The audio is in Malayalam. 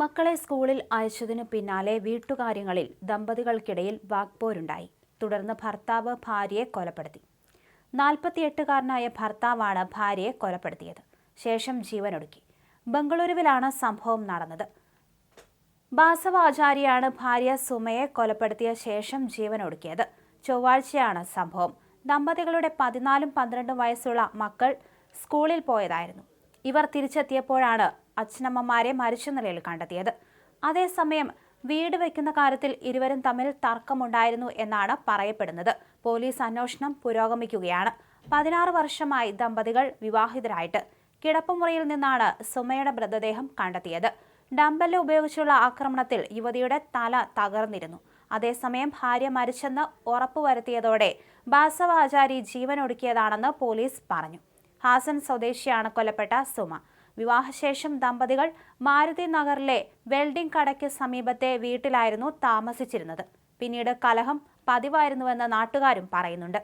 മക്കളെ സ്കൂളിൽ അയച്ചതിനു പിന്നാലെ വീട്ടുകാര്യങ്ങളിൽ ദമ്പതികൾക്കിടയിൽ വാക്പോരുണ്ടായി. തുടർന്ന് ഭർത്താവ് ഭാര്യയെ കൊലപ്പെടുത്തി. നാൽപ്പത്തിയെട്ടുകാരനായ ഭർത്താവാണ് ഭാര്യയെ കൊലപ്പെടുത്തിയത്. ശേഷം ജീവനൊടുക്കി. ബംഗളൂരുവിലാണ് സംഭവം നടന്നത്. ബാസവാചാരിയാണ് ഭാര്യ സുമയെ കൊലപ്പെടുത്തിയ ശേഷം ജീവനൊടുക്കിയത്. ചൊവ്വാഴ്ചയാണ് സംഭവം. ദമ്പതികളുടെ പതിനാലും പന്ത്രണ്ടും വയസ്സുള്ള മക്കൾ സ്കൂളിൽ പോയതായിരുന്നു. ഇവർ തിരിച്ചെത്തിയപ്പോഴാണ് അച്ഛനമ്മമാരെ മരിച്ച നിലയിൽ കണ്ടെത്തിയത്. അതേസമയം വീട് വയ്ക്കുന്ന കാര്യത്തിൽ ഇരുവരും തമ്മിൽ തർക്കമുണ്ടായിരുന്നു എന്നാണ് പറയപ്പെടുന്നത്. പോലീസ് അന്വേഷണം പുരോഗമിക്കുകയാണ്. പതിനാറ് വർഷമായി ദമ്പതികൾ വിവാഹിതരായിട്ട്. കിടപ്പുമുറിയിൽ നിന്നാണ് സുമയുടെ മൃതദേഹം കണ്ടെത്തിയത്. ഡംബൽ ഉപയോഗിച്ചുള്ള ആക്രമണത്തിൽ യുവതിയുടെ തല തകർന്നിരുന്നു. അതേസമയം ഭാര്യ മരിച്ചെന്ന് ഉറപ്പുവരുത്തിയതോടെ ബാസവാചാരി ജീവനൊടുക്കിയതാണെന്ന് പോലീസ് പറഞ്ഞു. ഹാസൻ സ്വദേശിയാണ് കൊല്ലപ്പെട്ട സുമ. വിവാഹശേഷം ദമ്പതികൾ മാരുതി നഗറിലെ വെൽഡിംഗ് കടയ്ക്ക് സമീപത്തെ വീട്ടിലായിരുന്നു താമസിച്ചിരുന്നത്. പിന്നീട് കലഹം പതിവായിരുന്നുവെന്ന് നാട്ടുകാരും പറയുന്നുണ്ട്.